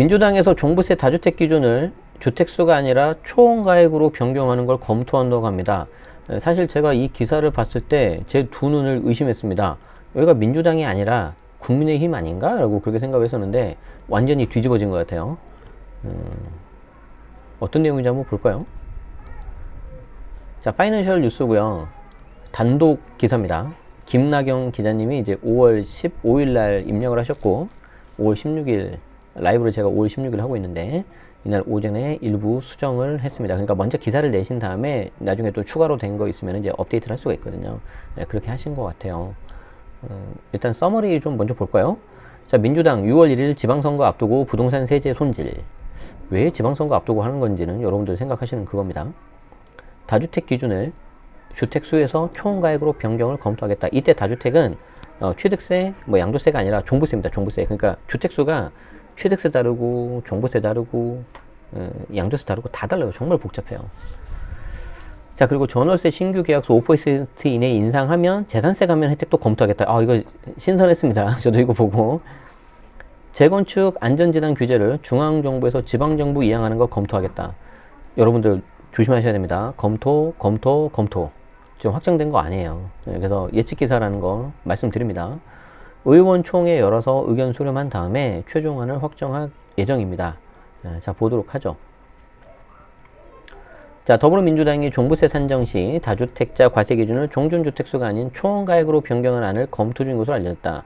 민주당에서 종부세 다주택 기준을 주택수가 아니라 초원가액으로 변경하는 걸 검토한다고 합니다. 에, 사실 제가 이 기사를 봤을 때 제 두 눈을 의심했습니다. 여기가 민주당이 아니라 국민의힘 아닌가? 라고 그렇게 생각했었는데 완전히 뒤집어진 것 같아요. 음, 어떤 내용인지 한번 볼까요? 자, 파이낸셜 뉴스고요. 단독 기사입니다. 김나경 기자님이 이제 5월 15일 날 입력을 하셨고 5월 16일 라이브를 제가 5월 16일 하고 있는데 이날 오전에 일부 수정을 했습니다. 그러니까 먼저 기사를 내신 다음에 나중에 또 추가로 된 거 있으면 이제 업데이트를 할 수가 있거든요. 네, 그렇게 하신 것 같아요. 음, 일단 서머리 좀 먼저 볼까요? 자, 민주당 6월 1일 지방선거 앞두고 부동산 세제 손질. 왜 지방선거 앞두고 하는 건지는 여러분들 생각하시는 그겁니다. 다주택 기준을 주택 수에서 총가액으로 변경을 검토하겠다. 이때 다주택은 어, 취득세, 뭐 양도세가 아니라 종부세입니다. 종부세. 그러니까 주택 수가 취득세 다르고 종부세 다르고 어, 양도세 다르고 다 달라요. 정말 복잡해요. 자 그리고 전월세 신규 계약서 5% 이내 인상하면 재산세 감면 혜택도 검토하겠다. 아 이거 신선했습니다. 저도 이거 보고 재건축 안전재단 규제를 중앙정부에서 지방정부 이양하는 거 검토하겠다. 여러분들 조심하셔야 됩니다. 검토, 검토, 검토. 지금 확정된 거 아니에요. 네, 그래서 예측 기사라는 거 말씀드립니다. 의원총회 열어서 의견 수렴한 다음에 최종안을 확정할 예정입니다. 네, 자 보도록 하죠. 자, 더불어민주당이 종부세 산정 시 다주택자 과세 기준을 종전주택수가 아닌 총가액으로 변경한 안을 검토 중인 것으로 알려졌다.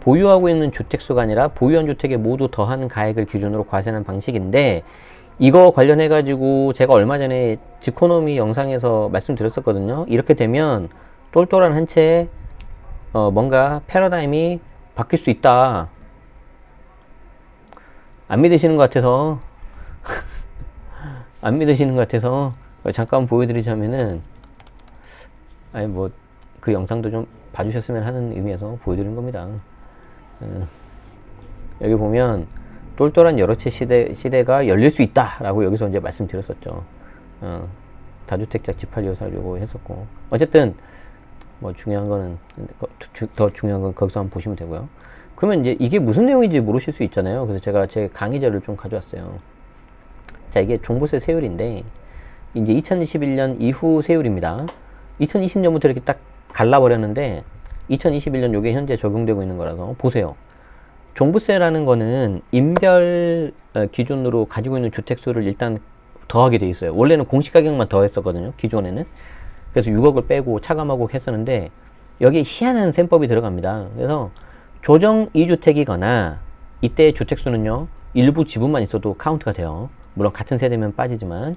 보유하고 있는 주택수가 아니라 보유한 주택에 모두 더한 가액을 기준으로 과세하는 방식인데 이거 관련해 가지고 제가 얼마 전에 지코노미 영상에서 말씀드렸었거든요. 이렇게 되면 똘똘한 한 채 어, 뭔가 패러다임이 바뀔 수 있다. 안 믿으시는 것 같아서 안 믿으시는 것 같아서 잠깐 보여드리자면은 아니 뭐 그 영상도 좀 봐주셨으면 하는 의미에서 보여드리는 겁니다. 음, 여기 보면 똘똘한 여러 채 시대 시대가 열릴 수 있다라고 여기서 이제 말씀드렸었죠. 어, 다주택자 집할 요사려고 했었고 어쨌든 뭐 중요한 거는 주- 더 중요한 건 거기서 한번 보시면 되고요. 그러면 이제 이게 무슨 내용인지 모르실 수 있잖아요. 그래서 제가 제 강의자를 좀 가져왔어요. 자, 이게 종부세 세율인데, 이제 2021년 이후 세율입니다. 2020년부터 이렇게 딱 갈라버렸는데, 2021년 요게 현재 적용되고 있는 거라서 보세요. 종부세라는 거는 인별 어, 기준으로 가지고 있는 주택 수를 일단 더하게 돼 있어요. 원래는 공시가격만 더했었거든요. 기존에는. 그래서 6억을 빼고 차감하고 했었는데, 여기에 희한한 셈법이 들어갑니다. 그래서 조정 2주택이거나 이때 주택수는요, 일부 지분만 있어도 카운트가 돼요. 물론 같은 세대면 빠지지만.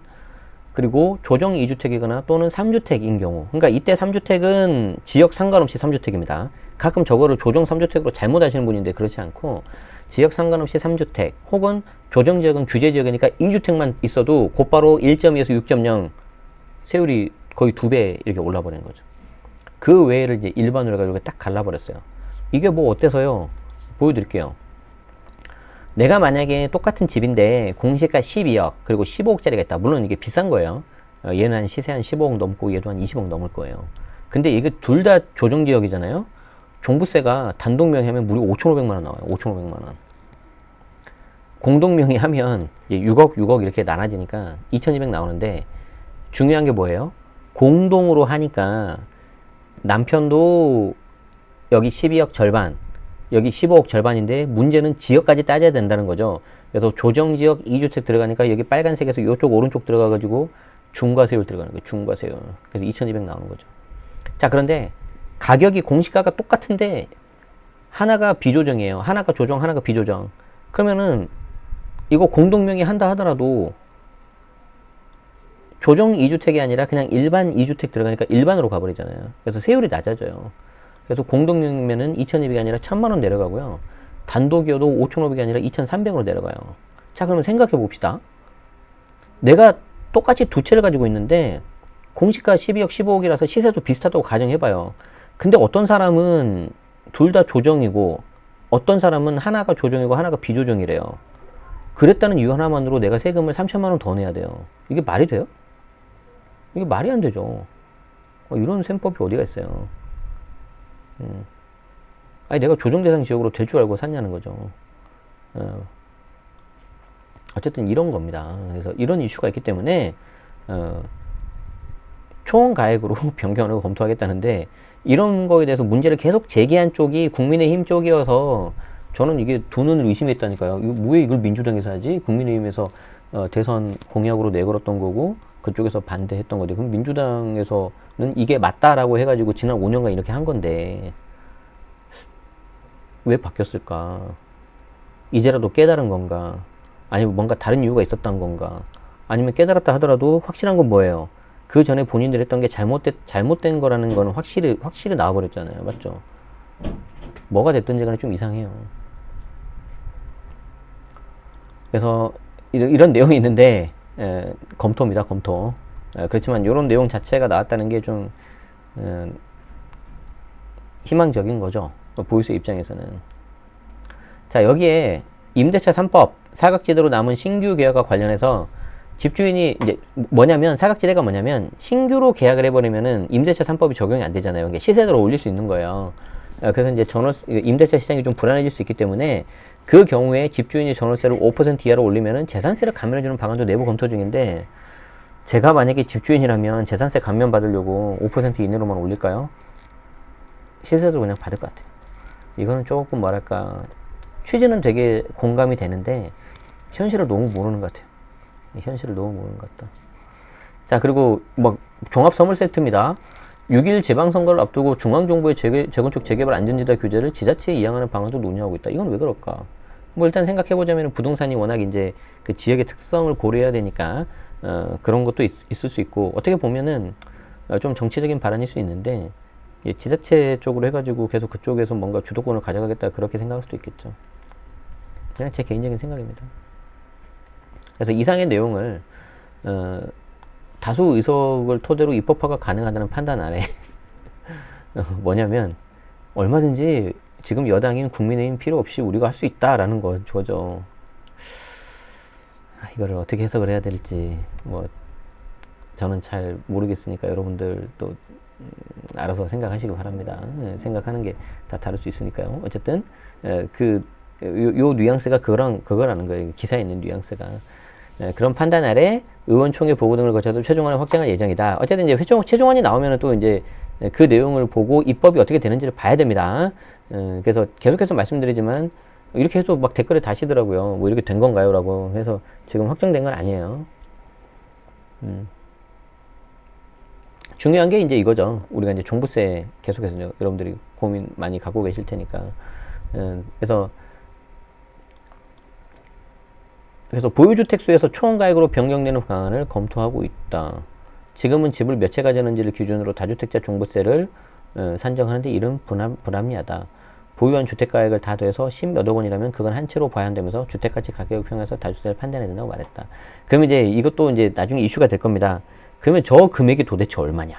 그리고 조정 2주택이거나 또는 3주택인 경우. 그러니까 이때 3주택은 지역 상관없이 3주택입니다. 가끔 저거를 조정 3주택으로 잘못 하시는 분인데 그렇지 않고 지역 상관없이 3주택 혹은 조정 지역은 규제 지역이니까 2주택만 있어도 곧바로 1.2에서 6.0 세율이 거의 두 배 이렇게 올라버리는 거죠. 그 외에를 이제 일반으로 해가지고 딱 갈라버렸어요. 이게 뭐 어때서요? 보여드릴게요. 내가 만약에 똑같은 집인데 공시가 12억 그리고 15억짜리가 있다. 물론 이게 비싼 거예요. 어, 얘는 한 시세 한 15억 넘고 얘도 한 20억 넘을 거예요. 근데 이게 둘 다 조정 지역이잖아요. 종부세가 단독 명의 하면 무려 5,500만 원 나와요. 5,500만 원. 공동 명의 하면 이제 6억, 6억 이렇게 나눠지니까 2,200 나오는데 중요한 게 뭐예요? 공동으로 하니까 남편도 여기 12억 절반, 여기 15억 절반인데 문제는 지역까지 따져야 된다는 거죠. 그래서 조정 지역 2주택 들어가니까 여기 빨간색에서 이쪽 오른쪽 들어가 가지고 중과세율 들어가는 거예요. 중과세율. 그래서 2200 나오는 거죠. 자, 그런데 가격이 공시가가 똑같은데 하나가 비조정이에요. 하나가 조정, 하나가 비조정. 그러면은 이거 공동명의 한다 하더라도 조정 2주택이 아니라 그냥 일반 2주택 들어가니까 일반으로 가버리잖아요. 그래서 세율이 낮아져요. 그래서 공동명이면은 2,200이 아니라 1,000만 원 내려가고요. 단독이어도 5,500이 아니라 2,300으로 내려가요. 자, 그러면 생각해 봅시다. 내가 똑같이 두 채를 가지고 있는데 공시가 12억, 15억이라서 시세도 비슷하다고 가정해봐요. 근데 어떤 사람은 둘 다 조정이고 어떤 사람은 하나가 조정이고 하나가 비조정이래요. 그랬다는 이유 하나만으로 내가 세금을 3천만 원 더 내야 돼요. 이게 말이 돼요? 이게 말이 안 되죠. 어, 이런 셈법이 어디가 있어요. 음. 아니 내가 조정 대상 지역으로 될 줄 알고 샀냐는 거죠. 어. 어쨌든 이런 겁니다. 그래서 이런 이슈가 있기 때문에 어, 총 가액으로 변경을 검토하겠다는데 이런 거에 대해서 문제를 계속 제기한 쪽이 국민의힘 쪽이어서 저는 이게 두 눈을 의심했다니까요. 왜 이걸 민주당에서 하지? 국민의힘에서 어, 대선 공약으로 내걸었던 거고 그쪽에서 반대했던 거데 그럼 민주당에서는 이게 맞다라고 해가지고 지난 5년간 이렇게 한 건데 왜 바뀌었을까? 이제라도 깨달은 건가? 아니면 뭔가 다른 이유가 있었던 건가? 아니면 깨달았다 하더라도 확실한 건 뭐예요? 그 전에 본인들이 했던 게 잘못된, 잘못된 거라는 거는 확실히, 확실히 나와버렸잖아요. 맞죠? 뭐가 됐든지 간에 좀 이상해요. 그래서 이런, 이런 내용이 있는데, 에, 검토입니다. 검토. 에, 그렇지만 이런 내용 자체가 나왔다는 게 좀, 에, 희망적인 거죠. 보이스 입장에서는. 자, 여기에 임대차 3법, 사각지대로 남은 신규 계약과 관련해서 집주인이 이제 뭐냐면 사각지대가 뭐냐면 신규로 계약을 해버리면은 임대차 3법이 적용이 안 되잖아요. 이게 시세를 올릴 수 있는 거예요. 어, 그래서 이제 전월 임대차 시장이 좀 불안해질 수 있기 때문에 그 경우에 집주인이 전월세를 5% 이하로 올리면은 재산세를 감면해주는 방안도 내부 검토 중인데 제가 만약에 집주인이라면 재산세 감면 받으려고 5% 이내로만 올릴까요? 시세도 그냥 받을 것 같아요. 이거는 조금 뭐랄까 취지는 되게 공감이 되는데 현실을 너무 모르는 것 같아요. 현실을 너무 모르는 것 같다. 자 그리고 뭐 종합 선물 세트입니다. 6일 지방선거를 앞두고 중앙정부의 재개, 재건축 재개발 안전지대 규제를 지자체에 이양하는 방안도 논의하고 있다. 이건 왜 그럴까? 뭐 일단 생각해보자면 부동산이 워낙 이제 그 지역의 특성을 고려해야 되니까 어, 그런 것도 있, 을수 있고 어떻게 보면은 어, 좀 정치적인 발언일 수 있는데 예, 지자체 쪽으로 해가지고 계속 그쪽에서 뭔가 주도권을 가져가겠다 그렇게 생각할 수도 있겠죠. 그냥 제 개인적인 생각입니다. 그래서 이상의 내용을 어, 다수 의석을 토대로 입법화가 가능하다는 판단 아래 어, 뭐냐면 얼마든지 지금 여당인 국민의힘 필요 없이 우리가 할 수 있다라는 거죠. 아, 이거를 어떻게 해석을 해야 될지 뭐 저는 잘 모르겠으니까 여러분들 또 음, 알아서 생각하시기 바랍니다. 예, 생각하는 게 다 다를 수 있으니까요. 어쨌든 예, 그 요, 요 뉘앙스가 그거랑 그거라는 거예요. 기사에 있는 뉘앙스가. 네, 그런 판단 아래 의원총회 보고 등을 거쳐서 최종안을 확정할 예정이다. 어쨌든 이제 최종, 최종안이 나오면은 또 이제 그 내용을 보고 입법이 어떻게 되는지를 봐야 됩니다. 어, 그래서 계속해서 말씀드리지만 이렇게 해서 막 댓글에 다시더라고요. 뭐 이렇게 된 건가요? 라고 해서 지금 확정된 건 아니에요. 음. 중요한 게 이제 이거죠. 우리가 이제 종부세 계속해서 여러분들이 고민 많이 갖고 계실 테니까. 음, 그래서 그래서 보유주택 수에서 초원가액으로 변경되는 방안을 검토하고 있다. 지금은 집을 몇 채 가졌는지를 기준으로 다주택자 종부세를 어, 산정하는데 이런 불합, 불합리하다. 보유한 주택가액을 다 더해서 10몇억 원이라면 그건 한 채로 한다면서 주택가치 가격을 평해서 다주택을 판단해야 된다고 말했다. 그러면 이제 이것도 이제 나중에 이슈가 될 겁니다. 그러면 저 금액이 도대체 얼마냐?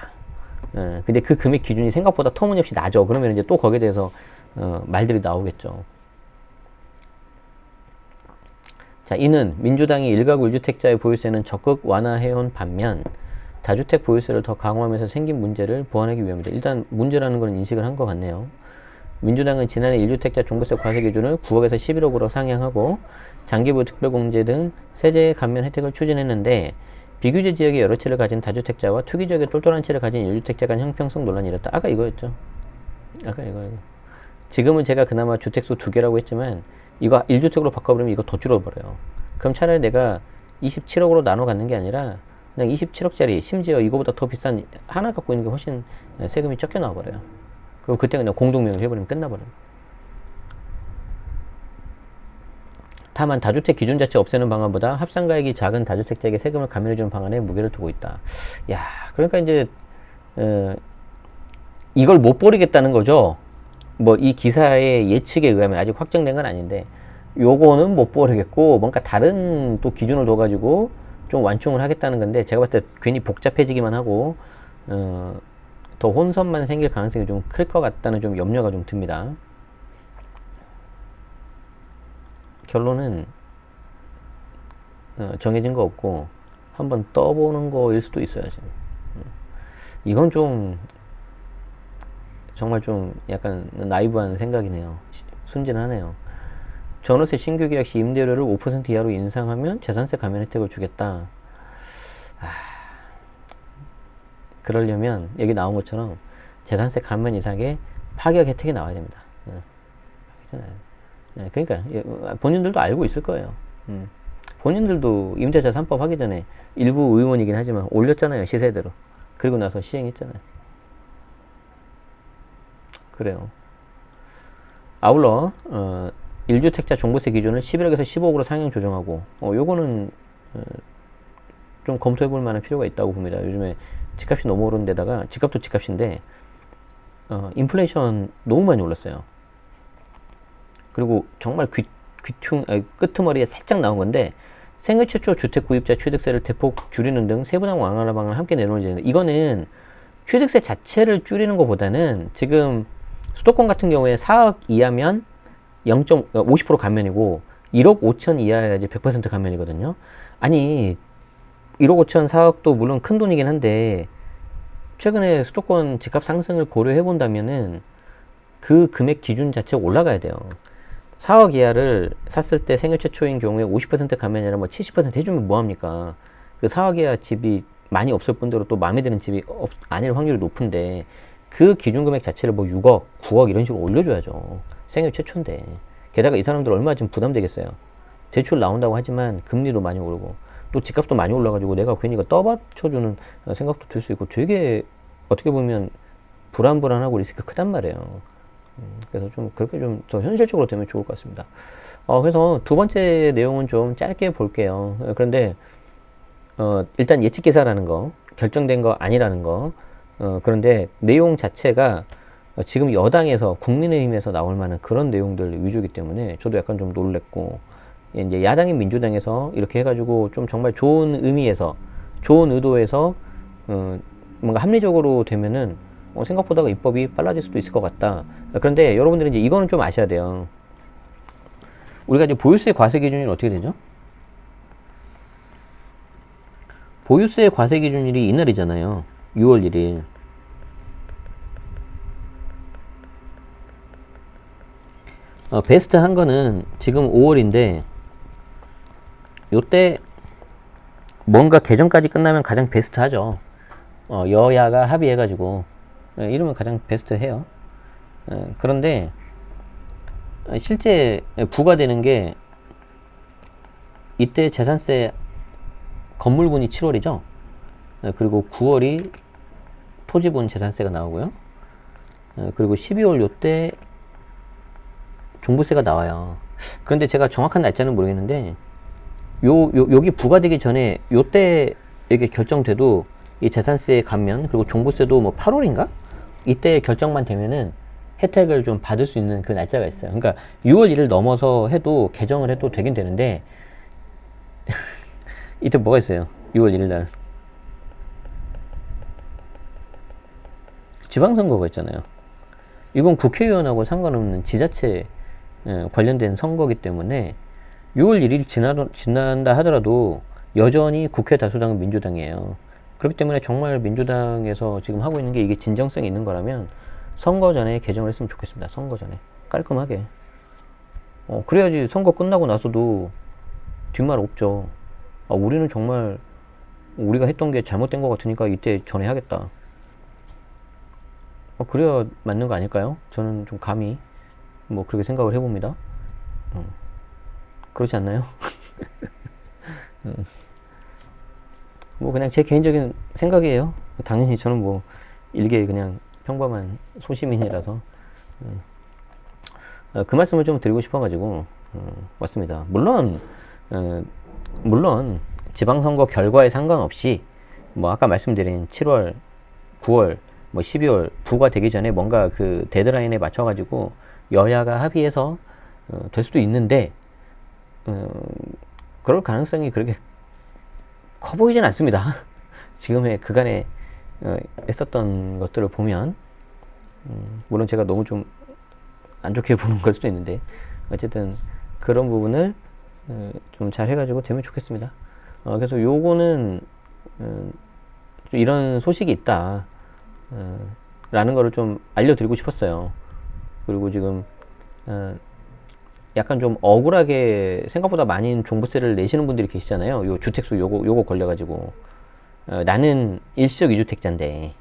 어, 근데 그 금액 기준이 생각보다 터무니없이 낮아. 그러면 이제 또 거기에 대해서 어, 말들이 나오겠죠. 자, 이는 민주당이 일가구 일주택자의 보유세는 적극 완화해온 반면 다주택 보유세를 더 강화하면서 생긴 문제를 보완하기 위함이다. 일단 문제라는 것은 인식을 한 것 같네요. 민주당은 지난해 1주택자 종부세 과세 기준을 9억에서 11억으로 상향하고 장기부 특별공제 등 세제 감면 혜택을 추진했는데 비규제 지역에 여러 채를 가진 다주택자와 투기 지역에 똘똘한 채를 가진 1주택자 간 형평성 논란이 일었다. 아까 이거였죠. 아까 이거예요. 지금은 제가 그나마 주택수 두 개라고 했지만 이거 1주택으로 바꿔버리면 이거 더 줄어버려요. 그럼 차라리 내가 27억으로 나눠 갖는 게 아니라 그냥 27억짜리 심지어 이거보다 더 비싼 하나 갖고 있는 게 훨씬 세금이 적게 나와버려요. 그리고 그때 그냥 공동명을 해버리면 끝나버려요. 다만 다주택 기준 자체 없애는 방안보다 합산가액이 작은 다주택자에게 세금을 감면해주는 방안에 무게를 두고 있다. 야, 그러니까 이제 어, 이걸 못 버리겠다는 거죠. 뭐 이 기사의 예측에 의하면 아직 확정된 건 아닌데 요거는 못 버리겠고 뭔가 다른 또 기준을 둬가지고 좀 완충을 하겠다는 건데 제가 봤을 때 괜히 복잡해지기만 하고 어, 더 혼선만 생길 가능성이 좀 클 것 같다는 좀 염려가 좀 듭니다. 결론은 어, 정해진 거 없고 한번 떠보는 거일 수도 있어요 지금. 음. 이건 좀 정말 좀 약간 나이브한 생각이네요. 순진하네요. 전월세 신규 계약 시 임대료를 5% 이하로 인상하면 재산세 감면 혜택을 주겠다. 아, 그러려면 여기 나온 것처럼 재산세 감면 이상의 파격 혜택이 나와야 됩니다. 예. 예, 그러니까 예, 본인들도 알고 있을 거예요. 음. 본인들도 임대차 3법 하기 전에 일부 의원이긴 하지만 올렸잖아요 시세대로. 그리고 나서 시행했잖아요. 그래요. 아울러 어, 1주택자 종부세 기준을 11억에서 15억으로 상향 조정하고 어, 요거는 어, 좀 검토해 볼 만한 필요가 있다고 봅니다. 요즘에 집값이 너무 오른 데다가 집값도 집값인데 어, 인플레이션 너무 많이 올랐어요. 그리고 정말 귀, 귀퉁 아니, 끄트머리에 살짝 나온 건데 생애 최초 주택 구입자 취득세를 대폭 줄이는 등 세부당 완화라 방안을 함께 내놓는 이거는 취득세 자체를 줄이는 것보다는 지금 수도권 같은 경우에 4억 이하면 0.50% 감면이고 1억 5천 이하여야지 100% 감면이거든요. 아니 1억 5천 4억도 물론 큰 돈이긴 한데 최근에 수도권 집값 상승을 고려해 본다면은 그 금액 기준 자체가 올라가야 돼요. 4억 이하를 샀을 때 생애 최초인 경우에 50% 감면이 아니라 뭐70% 해주면 뭐합니까? 그 4억 이하 집이 많이 없을 뿐더러 또 마음에 드는 집이 없, 아닐 확률이 높은데 그 기준 금액 자체를 뭐 6억, 9억 이런 식으로 올려줘야죠. 생애 최초인데. 게다가 이 사람들 얼마 좀 부담되겠어요. 대출 나온다고 하지만 금리도 많이 오르고 또 집값도 많이 올라가지고 내가 괜히 떠받쳐주는 생각도 들 수 있고 되게 어떻게 보면 불안불안하고 리스크 크단 말이에요. 음, 그래서 좀 그렇게 좀 더 현실적으로 되면 좋을 것 같습니다. 어, 그래서 두 번째 내용은 좀 짧게 볼게요. 그런데 어, 일단 예측 기사라는 거, 결정된 거 아니라는 거, 어, 그런데 내용 자체가 지금 여당에서 국민의힘에서 나올 만한 그런 내용들 위주이기 때문에 저도 약간 좀 놀랬고 이제 야당인 민주당에서 이렇게 해가지고 좀 정말 좋은 의미에서 좋은 의도에서 어, 뭔가 합리적으로 되면은 어, 생각보다 입법이 빨라질 수도 있을 것 같다. 그런데 여러분들이 이제 이거는 좀 아셔야 돼요. 우리가 이제 보유세 과세 기준이 어떻게 되죠? 보유세 과세 기준일이 이날이잖아요. 6월 1일. 어, 베스트 한 거는 지금 5월인데 요때 뭔가 개정까지 끝나면 가장 베스트 하죠. 어, 여야가 합의해가지고 예, 이러면 가장 베스트 해요. 예, 그런데 실제 부과되는 게 이때 재산세 건물분이 7월이죠. 예, 그리고 9월이 토지분 재산세가 나오고요. 예, 그리고 12월 요때 종부세가 나와요. 그런데 제가 정확한 날짜는 모르겠는데 요, 요 여기 부과되기 전에 요때 이게 결정돼도 이 재산세 감면 그리고 종부세도 뭐 8월인가 이때 결정만 되면은 혜택을 좀 받을 수 있는 그 날짜가 있어요. 그러니까 6월 1일 넘어서 해도 개정을 해도 되긴 되는데 이때 뭐가 있어요? 6월 1일 날 지방선거가 있잖아요. 이건 국회의원하고 상관없는 지자체 예, 관련된 선거기 때문에 6월 1일 지나, 지난다 하더라도 여전히 국회 다수당은 민주당이에요. 그렇기 때문에 정말 민주당에서 지금 하고 있는 게 이게 진정성이 있는 거라면 선거 전에 개정을 했으면 좋겠습니다. 선거 전에. 깔끔하게. 어, 그래야지 선거 끝나고 나서도 뒷말 없죠. 아, 우리는 정말 우리가 했던 게 잘못된 것 같으니까 이때 전에 하겠다. 어, 그래야 맞는 거 아닐까요? 저는 좀 감히 뭐 그렇게 생각을 해봅니다. 음. 그렇지 않나요? 음. 뭐 그냥 제 개인적인 생각이에요. 당연히 저는 뭐 일개 그냥 평범한 소시민이라서 음. 어, 그 말씀을 좀 드리고 싶어가지고 어, 왔습니다. 물론 어, 물론 지방선거 결과에 상관없이 뭐 아까 말씀드린 7월, 9월, 뭐 12월 부과되기 전에 뭔가 그 데드라인에 맞춰가지고 여야가 합의해서 어, 될 수도 있는데 어, 그럴 가능성이 그렇게 커 보이진 않습니다. 지금의 그간에 어, 했었던 것들을 보면 음, 물론 제가 너무 좀 안 좋게 보는 걸 수도 있는데 어쨌든 그런 부분을 어, 좀잘 해가지고 되면 좋겠습니다. 어, 그래서 요거는 어, 이런 소식이 있다 어, 라는 거를 좀 알려드리고 싶었어요. 그리고 지금 어, 약간 좀 억울하게 생각보다 많이 종부세를 내시는 분들이 계시잖아요. 요 주택수 요거 요거 걸려가지고 어, 나는 일시적 이주택자인데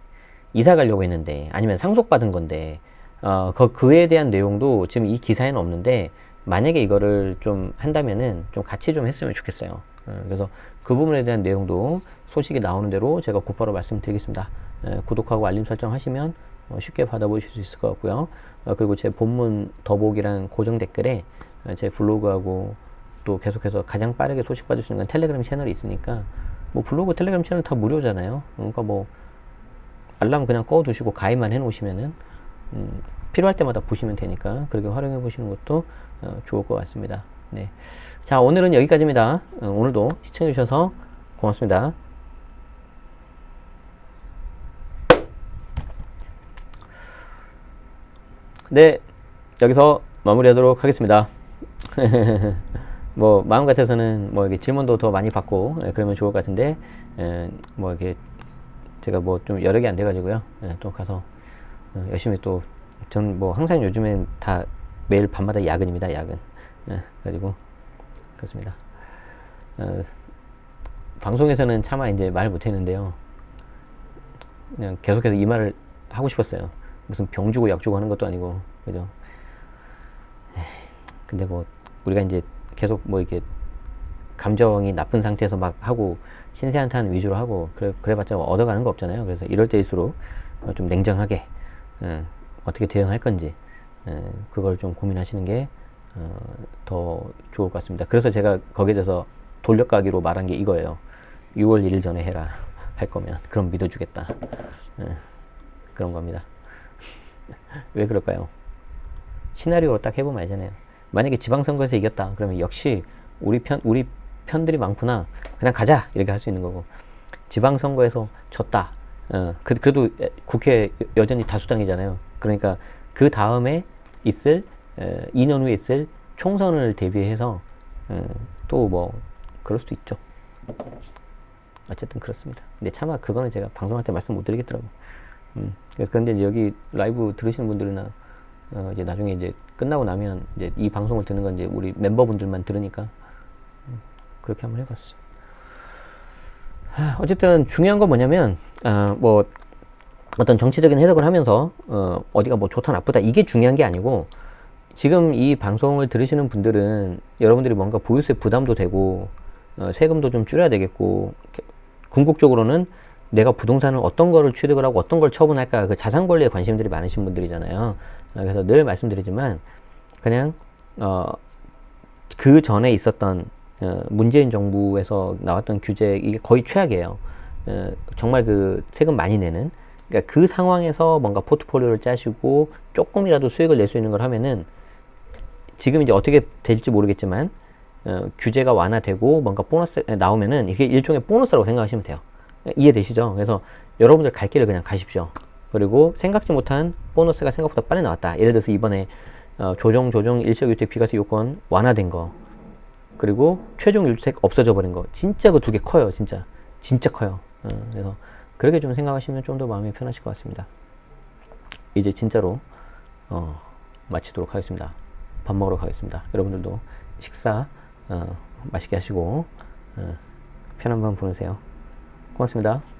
이사 가려고 했는데 아니면 상속받은 건데 어, 그, 그에 대한 내용도 지금 이 기사에는 없는데 만약에 이거를 좀 한다면은 좀 같이 좀 했으면 좋겠어요. 어, 그래서 그 부분에 대한 내용도 소식이 나오는 대로 제가 곧바로 말씀드리겠습니다. 에, 구독하고 알림 설정 하시면 어, 쉽게 받아보실 수 있을 것 같고요. 어, 그리고 제 본문 더보기란 고정 댓글에 어, 제 블로그하고 또 계속해서 가장 빠르게 소식 받을 수 있는 건 텔레그램 채널이 있으니까 뭐 블로그 텔레그램 채널 다 무료잖아요. 그러니까 뭐 알람 그냥 꺼두시고 가입만 해놓으시면은 음, 필요할 때마다 보시면 되니까 그렇게 활용해 보시는 것도 어, 좋을 것 같습니다. 네. 자, 오늘은 여기까지입니다. 어, 오늘도 시청해 주셔서 고맙습니다. 네, 여기서 마무리하도록 하겠습니다. 뭐 마음 같아서는 뭐 이게 질문도 더 많이 받고 예, 그러면 좋을 것 같은데 예, 뭐 이게 제가 뭐 좀 여력이 안 돼가지고요. 예, 또 가서 어, 열심히 또 전 뭐 항상 요즘엔 다 매일 밤마다 야근입니다. 야근. 예, 가지고 그렇습니다. 어, 방송에서는 차마 이제 말 못했는데요. 그냥 계속해서 이 말을 하고 싶었어요. 무슨 병 주고 약 주고 하는 것도 아니고 그죠? 근데 뭐 우리가 이제 계속 뭐 이렇게 감정이 나쁜 상태에서 막 하고 신세한탄 위주로 하고 그래 그래봤자 얻어가는 거 없잖아요. 그래서 이럴 때일수록 어, 좀 냉정하게 어, 어떻게 대응할 건지 어, 그걸 좀 고민하시는 게 어, 더 좋을 것 같습니다. 그래서 제가 거기에 대해서 돌려가기로 말한 게 이거예요. 6월 1일 전에 해라 할 거면 그럼 믿어주겠다. 예, 그런 겁니다. 왜 그럴까요? 시나리오 딱 해보면 알잖아요. 만약에 지방선거에서 이겼다 그러면 역시 우리 편 우리 편들이 많구나 그냥 가자 이렇게 할 수 있는 거고 지방선거에서 졌다 어, 그, 그래도 국회 여전히 다수당이잖아요. 그러니까 그 다음에 있을 에, 2년 후에 있을 총선을 대비해서 어, 또뭐 그럴 수도 있죠. 어쨌든 그렇습니다. 근데 차마 그거는 제가 방송할 때 말씀 못 드리겠더라고. 음, 그래서 그런데 여기 라이브 들으시는 분들이나 어, 이제 나중에 이제 끝나고 나면 이제 이 방송을 듣는 건 이제 우리 멤버분들만 들으니까 음, 그렇게 한번 해봤어. 하, 어쨌든 중요한 건 뭐냐면 아, 뭐 어떤 정치적인 해석을 하면서 어, 어디가 뭐 좋다 나쁘다 이게 중요한 게 아니고 지금 이 방송을 들으시는 분들은 여러분들이 뭔가 보유세 부담도 되고 어, 세금도 좀 줄여야 되겠고 궁극적으로는 내가 부동산을 어떤 거를 취득을 하고 어떤 걸 처분할까 그 자산 관리에 관심들이 많으신 분들이잖아요. 어, 그래서 늘 말씀드리지만 그냥 어, 그 전에 있었던 어, 문재인 정부에서 나왔던 규제 이게 거의 최악이에요. 어, 정말 그 세금 많이 내는 그러니까 그 상황에서 뭔가 포트폴리오를 짜시고 조금이라도 수익을 낼 수 있는 걸 하면은 지금 이제 어떻게 될지 모르겠지만 어, 규제가 완화되고 뭔가 보너스 나오면은 이게 일종의 보너스라고 생각하시면 돼요. 이해되시죠? 그래서 여러분들 갈 길을 그냥 가십시오. 그리고 생각지 못한 보너스가 생각보다 빨리 나왔다. 예를 들어서 이번에 어, 조정 조정 일시유택 비과세 요건 완화된 거. 그리고 최종 유주택 없어져 버린 거. 진짜 그 두 개 커요 진짜. 진짜 커요. 어, 그래서 그렇게 좀 생각하시면 좀 더 마음이 편하실 것 같습니다. 이제 진짜로 어, 마치도록 하겠습니다. 밥 먹으러 가겠습니다. 여러분들도 식사 어, 맛있게 하시고 어, 편한 밤 보내세요 고맙습니다